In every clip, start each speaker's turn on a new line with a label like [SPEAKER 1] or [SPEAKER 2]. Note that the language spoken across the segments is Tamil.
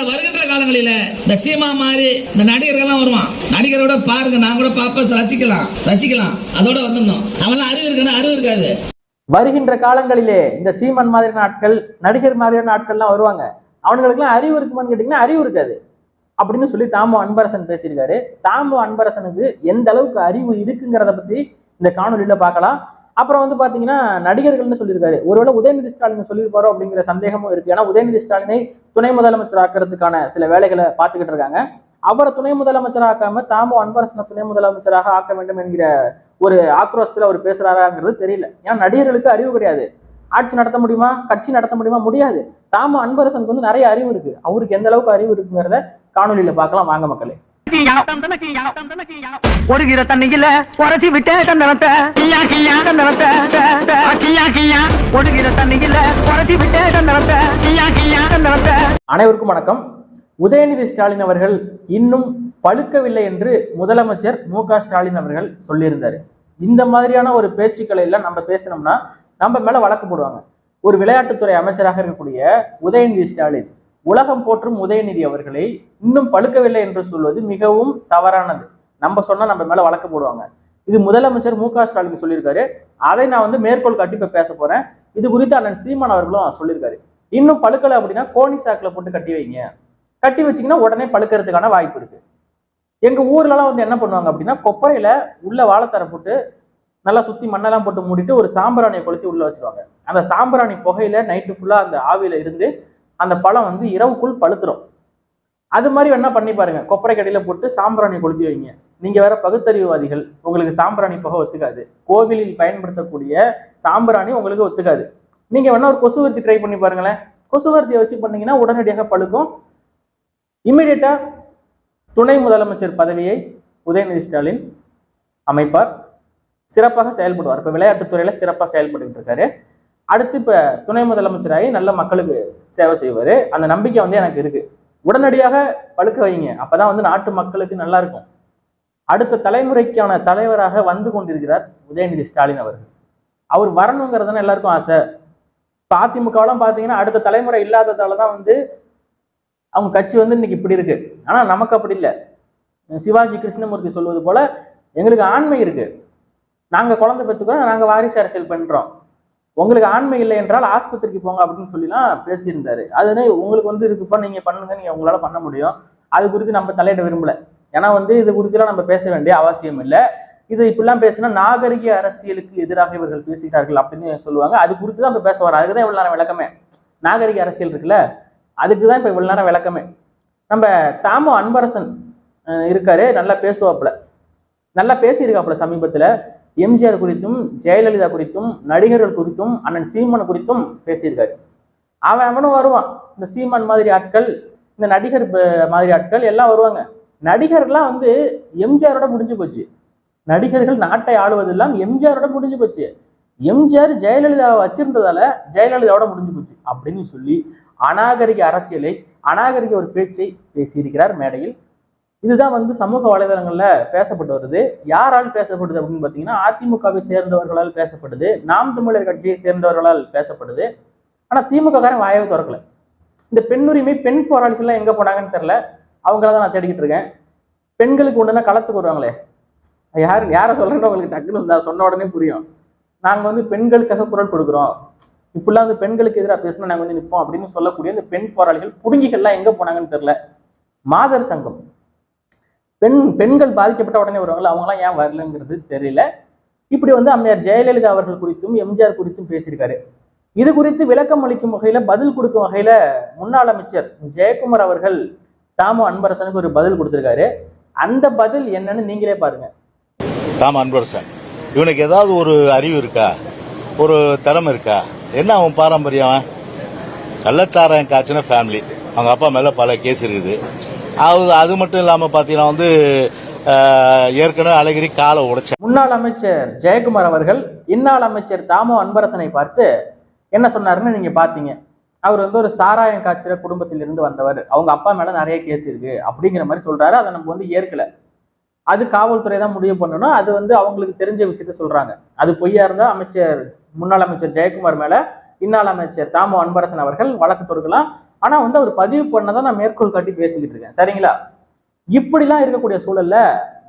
[SPEAKER 1] அதனால வருகின்ற காலங்களில இந்த சீமா மாதிரி இந்த நடிகர்கள்லாம் வருவான். நடிகரோட பாருங்க நான் கூட பார்ப்பேன் ரசிக்கலாம் ரசிக்கலாம். அதோட வந்துடணும். அவன் அறிவு இருக்கணும் அறிவு இருக்காது.
[SPEAKER 2] வருகின்ற காலங்களிலே இந்த சீமன் மாதிரியான ஆட்கள் நடிகர் மாதிரியான ஆட்கள்லாம் வருவாங்க. அவனுங்களுக்குலாம் அறிவு இருக்குமான்னு கேட்டிங்கன்னா அறிவு இருக்காது. அப்படின்னு சொல்லி தாமு அன்பரசன் பேசியிருக்காரு. தாமு அன்பரசனுக்கு எந்த அளவுக்கு அறிவு இருக்குங்கிறத பத்தி இந்த காணொலியில பார்க்கலாம். அப்புறம் வந்து பாத்தீங்கன்னா நடிகர்கள்னு சொல்லியிருக்காரு. ஒருவேளை உதயநிதி ஸ்டாலின் சொல்லியிருப்பாரோ அப்படிங்கிற சந்தேகமும் இருக்கு. ஏன்னா உதயநிதி ஸ்டாலினை துணை முதலமைச்சர் ஆக்கிறதுக்கான சில வேலைகளை பார்த்துக்கிட்டு இருக்காங்க. அவரை துணை முதலமைச்சர் ஆக்காம தாமோ அன்பரசனை துணை முதலமைச்சராக ஆக்க வேண்டும் என்கிற ஒரு ஆக்ரோஷத்தில் அவர் பேசுறாராங்கிறது தெரியல. ஏன்னா நடிகர்களுக்கு அறிவு கிடையாது. ஆட்சி நடத்த முடியுமா? கட்சி நடத்த முடியுமா? முடியாது. தாமோ அன்பரசனுக்கு வந்து நிறைய அறிவு இருக்கு. அவருக்கு எந்த அளவுக்கு அறிவு இருக்குங்கிறத காணொலியில பார்க்கலாம். வாங்க மக்களே.
[SPEAKER 3] ஒடுகிற தண்ணியில உரைச்சி விட்டே தந்தனத்தை. ஒடுகிற தண்ணியில தந்தனத்தை.
[SPEAKER 2] அனைவருக்கும் வணக்கம். உதயநிதி ஸ்டாலின் அவர்கள் இன்னும் பழுக்கவில்லை என்று முதலமைச்சர் மு க ஸ்டாலின் அவர்கள் சொல்லியிருந்தாரு. இந்த மாதிரியான ஒரு பேச்சுக்களை எல்லாம் நம்ம பேசினோம்னா நம்ம மேல வழக்கு போடுவாங்க. ஒரு விளையாட்டுத்துறை அமைச்சராக இருக்கக்கூடிய உதயநிதி ஸ்டாலின் உலகம் போற்றும் உதயநிதி அவர்களை இன்னும் பழுக்கவில்லை என்று சொல்வது மிகவும் தவறானது. நம்ம சொன்னா நம்ம மேல வழக்கு போடுவாங்க. இது முதலமைச்சர் மு க ஸ்டாலின் சொல்லியிருக்காரு. அதை நான் வந்து மேற்கோள் காட்டி இப்ப பேச போறேன். இது குறித்து அண்ணன் சீமான் அவர்களும் சொல்லியிருக்காரு. இன்னும் பழுக்கலை அப்படின்னா கோணி சாக்கில் போட்டு கட்டி வைங்க. கட்டி வச்சீங்கன்னா உடனே பழுக்கிறதுக்கான வாய்ப்பு இருக்கு. எங்க ஊர்லலாம் வந்து என்ன பண்ணுவாங்க அப்படின்னா கொப்பரையில உள்ள வாழைத்தரை போட்டு நல்லா சுத்தி மண்ணெல்லாம் போட்டு மூடிட்டு ஒரு சாம்பிராணியை கொளுத்தி உள்ள வச்சிருவாங்க. அந்த சாம்பிராணி புகையில நைட்டு ஃபுல்லா அந்த ஆவியில இருந்து அந்த பழம் வந்து இரவுக்குள் பழுத்துரும். அது மாதிரி வேணா பண்ணி பாருங்க. கொப்பரை கடையில போட்டு சாம்பிராணி கொளுத்தி வைங்க. நீங்க வேற பகுத்தறிவுவாதிகள். உங்களுக்கு சாம்பிராணி புகை ஒத்துக்காது. கோவிலில் பயன்படுத்தக்கூடிய சாம்பிராணி உங்களுக்கு ஒத்துக்காது. நீங்க வேணா ஒரு கொசுவர்த்தி ட்ரை பண்ணி பாருங்களேன். கொசுவர்த்தியை வச்சு பண்ணீங்கன்னா உடனடியாக பழுக்கும். இம்மிடியட்டா துணை முதலமைச்சர் பதவியை உதயநிதி ஸ்டாலின் அமைப்பார். சிறப்பாக செயல்படுவார். இப்போ விளையாட்டுத்துறையில் சிறப்பாக செயல்பட்டு இருக்காரு. அடுத்து இப்போ துணை முதலமைச்சராகி நல்ல மக்களுக்கு சேவை செய்வார். அந்த நம்பிக்கை வந்து எனக்கு இருக்கு. உடனடியாக பழுக்க வைங்க. அப்பதான் வந்து நாட்டு மக்களுக்கு நல்லா இருக்கும். அடுத்த தலைமுறைக்கான தலைவராக வந்து கொண்டிருக்கிறார் உதயநிதி ஸ்டாலின் அவர்கள். அவர் வரணுங்கிறதுன்னு எல்லாருக்கும் ஆசை. இப்போ அதிமுகவெல்லாம் பார்த்தீங்கன்னா அடுத்த தலைமுறை இல்லாததால தான் வந்து அவங்க கட்சி வந்து இன்னைக்கு இப்படி இருக்கு. ஆனா நமக்கு அப்படி இல்லை. சிவாஜி கிருஷ்ணமூர்த்தி சொல்வது போல எங்களுக்கு ஆண்மை இருக்கு. நாங்க குழந்தை பெற்றுக்கிறோம் நாங்க வாரிசு அரசியல் பண்றோம். உங்களுக்கு ஆண்மை இல்லை என்றால் ஆஸ்பத்திரிக்கு போங்க அப்படின்னு சொல்லிலாம் பேசியிருந்தாரு. அதுனே உங்களுக்கு வந்து இருக்குப்பா நீங்க பண்ணுங்க நீங்க உங்களால பண்ண முடியும். அது குறித்து நம்ம தலையிட விரும்பல. ஏன்னா வந்து இது குறித்துலாம் நம்ம பேச வேண்டிய அவசியம் இல்லை. இது இப்படிலாம் பேசினா நாகரிக அரசியலுக்கு எதிராக இவர்கள் பேசுகிறார்கள் அப்படின்னு சொல்லுவாங்க. அது குறித்து தான் இப்போ பேச வரோம் அதுக்கு தான் இவ்வளோ நேரம் விளக்கமே. நாகரிக அரசியல் இருக்குல்ல? அதுக்கு தான் இப்போ இவ்வளோ நேரம் விளக்கமே. நம்ம தாமோ அன்பரசன் இருக்காரு. நல்லா பேசுவாப்புல. நல்லா பேசியிருக்காப்புல சமீபத்தில். எம்ஜிஆர் குறித்தும் ஜெயலலிதா குறித்தும் நடிகர்கள் குறித்தும் அண்ணன் சீமன் குறித்தும் பேசியிருக்காரு. அவன் அவனும் வருவான். இந்த சீமான் மாதிரி ஆட்கள் இந்த நடிகர் மாதிரி ஆட்கள் எல்லாம் வருவாங்க. நடிகர்லாம் வந்து எம்ஜிஆரோட முடிஞ்சு போச்சு. நடிகர்கள் நாட்டை ஆளுவதெல்லாம் எம்ஜிஆரோட முடிஞ்சு போச்சு. எம்ஜிஆர் ஜெயலலிதாவை வச்சிருந்ததால ஜெயலலிதாவோட முடிஞ்சு போச்சு அப்படின்னு சொல்லி அநாகரிக அரசியலை அநாகரிக ஒரு பேச்சை பேசியிருக்கிறார் மேடையில் இதுதான் வந்து சமூக வலைதளங்கள்ல பேசப்பட்டு வருது. யாரால் பேசப்படுது அப்படின்னு பார்த்தீங்கன்னா அதிமுகவை சேர்ந்தவர்களால் பேசப்படுது. நாம் தமிழர் கட்சியை சேர்ந்தவர்களால் பேசப்படுது. ஆனா திமுக காரன் வாயவே திறக்கல. இந்த பெண்ணுரிமை பெண் போராளிகள்லாம் எங்க போனாங்கன்னு தெரியல. அவங்கள தான் நான் தேடிக்கிட்டு இருக்கேன். பெண்களுக்கு ஒண்ணுன்னா களத்துக்கு வருவாங்களே. யாரு யார் யாரை சொல்றேன்னு உங்களுக்கு டக்குன்னு நான் சொன்ன உடனே புரியும். நாங்க வந்து பெண்களுக்காக குரல் கொடுக்குறோம். இப்படிலாம் வந்து பெண்களுக்கு எதிராக பேசினா நாங்கள் வந்து நிற்போம் அப்படின்னு சொல்லக்கூடிய இந்த பெண் போராளிகள் புடுங்கிகள்லாம் எங்க போனாங்கன்னு தெரியல. மாதர் சங்கம். பெண் பெண்கள் பாதிக்கப்பட்ட உடனே வருவாங்கல்ல அவங்களாம் ஏன் வரலங்கிறது தெரியல. இப்படி வந்து அம்மையார் ஜெயலலிதா அவர்கள் குறித்தும் எம்ஜிஆர் குறித்தும் பேசியிருக்காரு. இது குறித்து விளக்கம் அளிக்கும் வகையில பதில் கொடுக்கும் வகையில முன்னாள் அமைச்சர் ஜெயக்குமார் அவர்கள் தாமு அன்பரசனுக்கு ஒரு பதில் கொடுத்திருக்காரு. அந்த பதில் என்னன்னு நீங்களே பாருங்க.
[SPEAKER 4] தாம் அன்பரசன் இவனுக்கு ஏதாவது ஒரு அறிவு இருக்கா? ஒரு திறமை இருக்கா? என்ன அவன் பாரம்பரியம்? கள்ளச்சாராயம் காய்ச்சின ஃபேமிலி அவங்க அப்பா மேல பல கேஸ் இருக்குது. அது அது மட்டும் இல்லாமல் பார்த்தீங்கன்னா வந்து ஏற்கனவே அழகிரி காலை உடைச்ச
[SPEAKER 2] முன்னாள் அமைச்சர் ஜெயக்குமார் அவர்கள் இன்னாள் அமைச்சர் தாமோ அன்பரசனை பார்த்து என்ன சொன்னாருன்னு நீங்கள் பார்த்தீங்க அவர் வந்து ஒரு சாராயம் காய்ச்சற குடும்பத்திலிருந்து வந்தவர். அவங்க அப்பா மேலே நிறைய கேஸ் இருக்கு அப்படிங்கிற மாதிரி சொல்றாரு. அதை நம்ம வந்து ஏற்கல. அது காவல்துறை தான் முடிவு பண்ணணும். அது வந்து அவங்களுக்கு தெரிஞ்ச விஷயத்த சொல்றாங்க. அது பொய்யா இருந்தால் அமைச்சர் முன்னாள் அமைச்சர் ஜெயக்குமார் மேல இன்னாள் அமைச்சர் தாமோ அன்பரசன் அவர்கள் வழக்கு தொடுக்கலாம். ஆனா வந்து அவர் பதிவு பண்ணதான் நான் மேற்கோள் காட்டி பேசிக்கிட்டு இருக்கேன். சரிங்களா? இப்படிலாம் இருக்கக்கூடிய சூழல்ல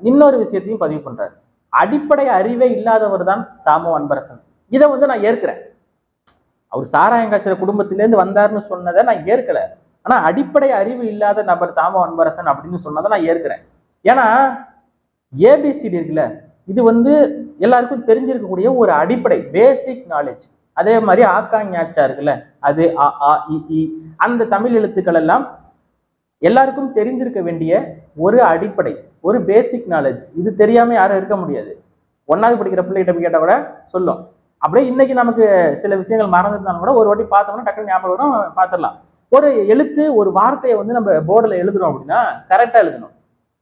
[SPEAKER 2] இன்னொரு விஷயத்தையும் பதிவு பண்றாரு. அடிப்படை அறிவே இல்லாதவர் தான் தாமோ அன்பரசன். இதை வந்து நான் ஏற்கிறேன். அவர் சாராயங்காய்ச்சல குடும்பத்திலேருந்து வந்தாருன்னு சொன்னதை நான் ஏற்கல. ஆனா அடிப்படை அறிவு இல்லாத நபர் தாமோ அன்பரசன் அப்படின்னு சொன்னதை நான் ஏற்கிறேன். ஏன்னா ஏபிசிடி இருக்குல்ல இது வந்து எல்லாருக்கும் தெரிஞ்சிருக்கக்கூடிய ஒரு அடிப்படை பேசிக் நாலேஜ் அதே மாதிரி ஆக்கா ஞாச்சா இருக்குல்ல அது அ ஆ இ அந்த தமிழ் எழுத்துக்கள் எல்லாம் எல்லாருக்கும் தெரிந்திருக்க வேண்டிய ஒரு அடிப்படை ஒரு பேசிக் நாலேஜ் இது தெரியாம யாரும் இருக்க முடியாது. ஒன்னாவது படிக்கிற பிள்ளைகிட்ட போய் கேட்டால் கூட சொல்லும். அப்படியே இன்னைக்கு நமக்கு சில விஷயங்கள் மறந்துருந்தாலும் கூட ஒரு வாட்டி பார்த்தோம்னா டக்குனு ஞாபகம் வரும் பார்த்துடலாம். ஒரு எழுத்து ஒரு வார்த்தையை வந்து நம்ம போர்டில் எழுதுறோம் அப்படின்னா கரெக்டாக எழுதணும்.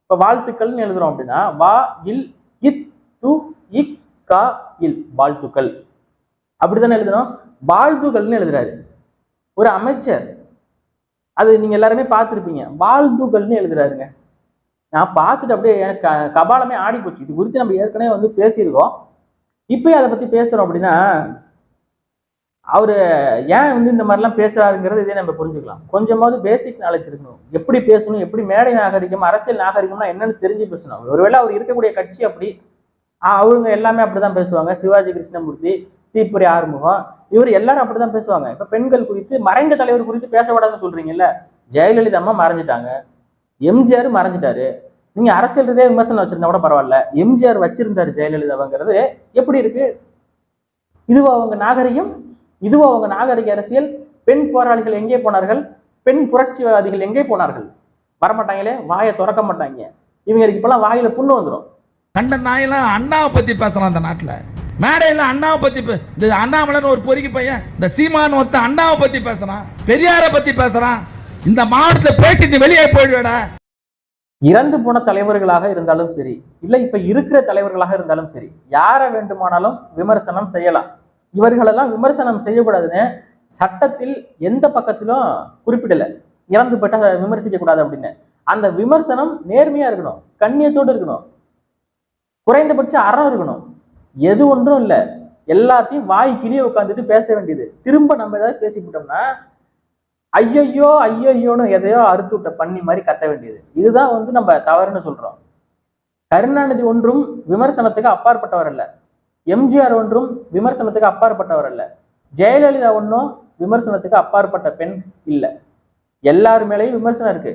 [SPEAKER 2] இப்போ வாழ்த்துக்கள்னு எழுதுறோம் அப்படின்னா வா இல் இத் து இக் கா இல் வாழ்த்துக்கள். அப்படிதானே எழுதணும்? வாழ்த்துக்கள்னு எழுதுறாரு. ஒரு அமைச்சர். அது நீங்க எல்லாருமே பார்த்துருப்பீங்க. வாழ்த்துக்கள்னு எழுதுறாருங்க. நான் பார்த்துட்டு அப்படியே எனக்கு க- கபாலமே ஆடி போச்சு இது குறித்து நம்ம ஏற்கனவே வந்து பேசியிருக்கோம். இப்பயும் அதை பத்தி பேசுறோம் அப்படின்னா அவரு ஏன் வந்து இந்த மாதிரிலாம் பேசுறாருங்கிறது இதே நம்ம புரிஞ்சுக்கலாம். கொஞ்சமாவது பேசிக் நாலேஜ் இருக்கணும். எப்படி பேசணும் எப்படி மேடை நாகரிகம் அரசியல் நாகரிகம்னா என்னன்னு தெரிஞ்சு பேசணும். ஒருவேளை அவர் இருக்கக்கூடிய கட்சி அப்படி ஆஹ் அவங்க எல்லாமே அப்படிதான் பேசுவாங்க. சிவாஜி கிருஷ்ணமூர்த்தி தீப்புரி ஆறுமுகம் இவர் எல்லாரும் அப்படிதான் பேசுவாங்க. இப்ப பெண்கள் குறித்து மறைந்த தலைவர் குறித்து பேசக்கூடாதுன்னு சொல்றீங்கல்ல ஜெயலலிதா அம்மா மறைஞ்சிட்டாங்க. எம்ஜிஆர் மறைஞ்சிட்டாரு. நீங்க அரசியல் ரீதியா விமர்சனம் வச்சிருந்தா கூட பரவாயில்ல. எம்ஜிஆர் வச்சிருந்தாரு ஜெயலலிதாங்கிறது எப்படி இருக்கு? இதுவா அவங்க நாகரிகம் இதுவா அவங்க நாகரிக அரசியல் பெண் போராளிகள் எங்கே போனார்கள் பெண் புரட்சிவாதிகள் எங்கே போனார்கள்? வரமாட்டாங்களே வாயை திறக்க மாட்டாங்க. இவங்களுக்கு இப்பெல்லாம் வாயில புண்ணு வந்துடும்
[SPEAKER 5] கண்ட நாயெல்லாம் அண்ணாவை பத்தி பேசலாம் அந்த நாட்டுல. மேடையில அண்ணாவை பத்தி இந்த அண்ணாமலைன்னு ஒரு பொறுக்கி பையன் இந்த சீமான் ஒருத்த அண்ணாவை பத்தி பேசுறான் பெரியாரை பத்தி பேசுறான். இந்த மாவட்டத்தை பேசி நீ வெளியே போயிடுவேடா.
[SPEAKER 2] இறந்து போன தலைவர்களாக இருந்தாலும் சரி இல்ல இப்ப இருக்கிற தலைவர்களாக இருந்தாலும் சரி யாரை வேண்டுமானாலும் விமர்சனம் செய்யலாம். இவர்களெல்லாம் விமர்சனம் செய்யக்கூடாதுன்னு சட்டத்தில் எந்த பக்கத்திலும் குறிப்பிடல. இறந்து போட்டால் விமர்சிக்கக்கூடாது அப்படின்னு. அந்த விமர்சனம் நேர்மையா இருக்கணும் கண்ணியத்தோடு இருக்கணும். குறைந்தபட்ச அறம் இருக்கணும். எது ஒன்றும் இல்லை. எல்லாத்தையும் வாய் கிளியே உட்காந்துட்டு பேச வேண்டியது. திரும்ப நம்ம ஏதாவது பேசிவிட்டோம்னா ஐயையோ ஐயையோன்னு எதையோ அறுத்து விட்ட பண்ணி மாதிரி கத்த வேண்டியது. இதுதான் வந்து நம்ம தவறுன்னு சொல்றோம். கருணாநிதி ஒன்றும் விமர்சனத்துக்கு அப்பாற்பட்டவர் அல்ல. எம்ஜிஆர் ஒன்றும் விமர்சனத்துக்கு அப்பாற்பட்டவர் அல்ல. ஜெயலலிதா ஒன்றும் விமர்சனத்துக்கு அப்பாற்பட்ட பெண் இல்லை. எல்லார் மேலேயும் விமர்சனம் இருக்கு.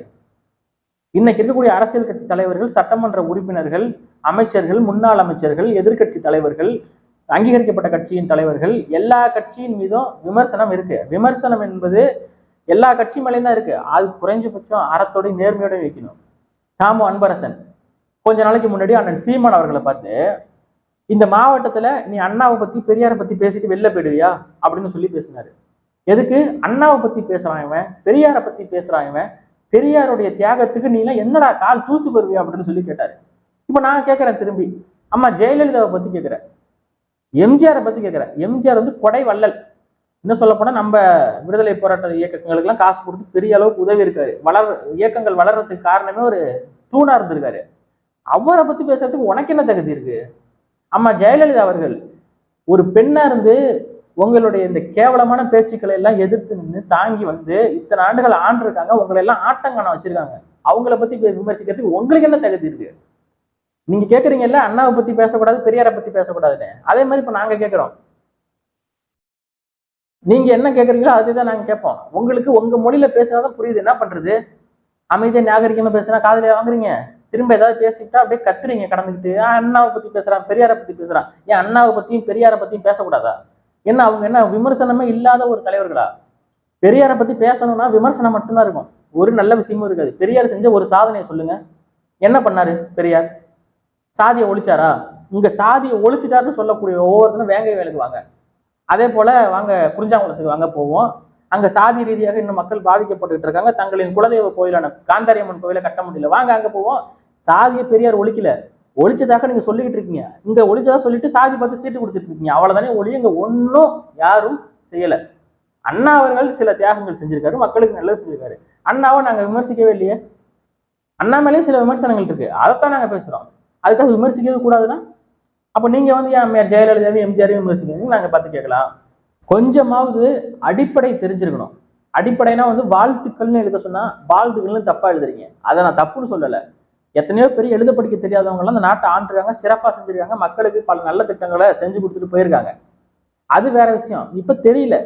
[SPEAKER 2] இன்னைக்கு இருக்கக்கூடிய அரசியல் கட்சி தலைவர்கள் சட்டமன்ற உறுப்பினர்கள் அமைச்சர்கள் முன்னாள் அமைச்சர்கள் எதிர்க்கட்சி தலைவர்கள் அங்கீகரிக்கப்பட்ட கட்சியின் தலைவர்கள் எல்லா கட்சியின் மீதும் விமர்சனம் இருக்கு. விமர்சனம் என்பது எல்லா கட்சி மேலேயும் தான் இருக்கு. அது குறைஞ்சபட்சம் அறத்தோட நேர்மையோட வைக்கணும். தாமு அன்பரசன் கொஞ்ச நாளைக்கு முன்னாடி அண்ணன் சீமான் அவர்களை பார்த்து இந்த மாவட்டத்துல நீ அண்ணாவை பத்தி பெரியாரை பத்தி பேசிட்டு வெளில போயிடுவியா? அப்படின்னு சொல்லி பேசினாரு. எதுக்கு? அண்ணாவை பத்தி பேசுறான் இவன் பெரியாரை பத்தி பேசுறான் இவன். பெரியாருடைய தியாகத்துக்கு நீலாம் என்னடா கால் தூசு பெறுவியா அப்படின்னு சொல்லி கேட்டாரு. இப்போ நான் கேட்கறேன் திரும்பி. அம்மா ஜெயலலிதாவை பத்தி கேட்கிறேன் எம்ஜிஆரை பத்தி கேட்கிறேன் எம்ஜிஆர் வந்து கொடை வள்ளல். இன்னும் சொல்ல போனா நம்ம விடுதலை போராட்ட இயக்கங்களுக்கெல்லாம் காசு கொடுத்து பெரிய அளவுக்கு உதவி இருக்காரு. வளர் இயக்கங்கள் வளர்றதுக்கு காரணமே ஒரு தூணா இருந்திருக்காரு. அவரை பத்தி பேசுறதுக்கு உனக்கு என்ன தகுதி இருக்கு? அம்மா ஜெயலலிதா அவர்கள் ஒரு பெண்ணா இருந்து உங்களுடைய இந்த கேவலமான பேச்சுக்களை எல்லாம் எதிர்த்து நின்று தாங்கி வந்து இத்தனை ஆண்டுகள் ஆண்டிருக்காங்க உங்களை எல்லாம் ஆட்டங்கணம் வச்சிருக்காங்க. அவங்கள பத்தி விமர்சிக்கிறதுக்கு உங்களுக்கு என்ன தகுதி இருக்கு? நீங்க கேக்குறீங்கல்ல அண்ணாவை பத்தி பேசக்கூடாது பெரியாரை பத்தி பேசக்கூடாதுன்னு. அதே மாதிரி இப்ப நாங்க கேட்கிறோம் நீங்க என்ன கேக்குறீங்களோ அதுதான் நாங்க கேட்போம். உங்களுக்கு உங்க மொழியில பேசினாதான் புரியுது. என்ன பண்றது? அமைதியா நாகரிகமா பேசுனா காதலியா வாங்குறீங்க. திரும்ப ஏதாவது பேசிட்டா அப்படியே கத்துறீங்க கடந்துக்கிட்டு. அண்ணாவை பத்தி பேசுறான் பெரியாரை பத்தி பேசுறான். ஏன் அண்ணாவை பத்தியும் பெரியாரை பத்தியும் பேசக்கூடாதா? என்ன அவங்க என்ன விமர்சனமே இல்லாத ஒரு தலைவர்களா? பெரியாரை பத்தி பேசணும்னா விமர்சனம் மட்டும்தான் இருக்கும். ஒரு நல்ல விஷயமும் இருக்காது. பெரியார் செஞ்ச ஒரு சாதனையை சொல்லுங்க. என்ன பண்ணாரு பெரியார்? சாதியை ஒழிச்சாரா? இங்க சாதியை ஒழிச்சிட்டாருன்னு சொல்லக்கூடிய ஒவ்வொருத்தரும் வேங்கை வேலைக்கு வாங்க. அதே போல வாங்க குறிஞ்சாங்குளத்துக்கு வாங்க போவோம். அங்க சாதி ரீதியாக இன்னும் மக்கள் பாதிக்கப்பட்டுக்கிட்டு இருக்காங்க. தங்களின் குலதெய்வ கோயிலான காந்தாரியம்மன் கோயிலை கட்ட முடியல. வாங்க அங்க போவோம். சாதியை பெரியார் ஒழிக்கல. ஒழிச்சதாக நீங்க சொல்லிக்கிட்டு இருக்கீங்க. இங்க ஒழிச்சதா சொல்லிட்டு சாதி பார்த்து சீட்டு கொடுத்துட்டு இருக்கீங்க. அவ்வளவுதானே ஒழிய இங்க ஒன்றும் யாரும் செய்யல. அண்ணா அவர்கள் சில தியாகங்கள் செஞ்சிருக்காரு மக்களுக்கு நல்லது செஞ்சிருக்காரு. அண்ணாவை நாங்க விமர்சிக்கவே இல்லையே. அண்ணா மேலேயும் சில விமர்சனங்கள் இருக்கு. அதைத்தான் நாங்க பேசுறோம். அதுக்காக விமர்சிக்கவே கூடாதுன்னா அப்போ நீங்க வந்து என் அம்மையார் ஜெயலலிதாவையும் எம்ஜிஆரையும் விமர்சிக்கிறீங்க நாங்க பார்த்து கேட்கலாம். கொஞ்சமாவது அடிப்படை தெரிஞ்சிருக்கணும். அடிப்படைனா வந்து வாழ்த்துக்கள்னு எழுத சொன்னா வாழ்த்துக்கள்னு தப்பா எழுதுறீங்க. அதை நான் தப்புன்னு சொல்லலை. எத்தனையோ பேர் எழுத படிக்க தெரியாதவங்க அந்த நாட்டை ஆண்டுருக்காங்க சிறப்பாக செஞ்சிருக்காங்க மக்களுக்கு பல நல்ல திட்டங்களை செஞ்சு கொடுத்துட்டு போயிருக்காங்க. அது வேற விஷயம். இப்ப தெரியல.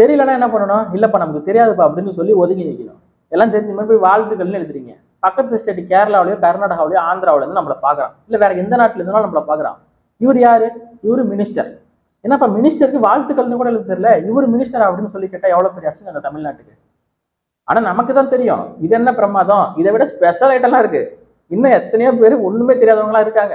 [SPEAKER 2] தெரியலன்னா என்ன பண்ணணும்? இல்லப்பா நமக்கு தெரியாதுப்பா அப்படின்னு சொல்லி ஒதுங்கி நிற்கணும் எல்லாம் தெரிஞ்ச மாதிரி போய் வாழ்த்துக்கள்னு எழுதுறீங்க. பக்கத்து ஸ்டேட் கேரளாவிலயோ கர்நாடகாவிலயோ ஆந்திராவில இருந்து நம்மளை பார்க்குறான். இல்ல வேற எந்த நாட்டுல இருந்தாலும் நம்மளை பார்க்குறான். இவர் யாரு? இவர் மினிஸ்டர் என்னப்பா மினிஸ்டருக்கு வாழ்த்துக்கள்னு கூட எழுத தெரியல. இவர் மினிஸ்டர் அப்படின்னு சொல்லி கேட்டா எவ்வளவு பெரிய அசிங்கம் அந்த தமிழ்நாட்டுக்கு? ஆனா நமக்கு தான் தெரியும். இது என்ன பிரமாதம்? இதை விட ஸ்பெஷல் ஐட்டம்லாம் இருக்கு. இன்னும் எத்தனையோ பேர் ஒண்ணுமே தெரியாதவங்களா இருக்காங்க.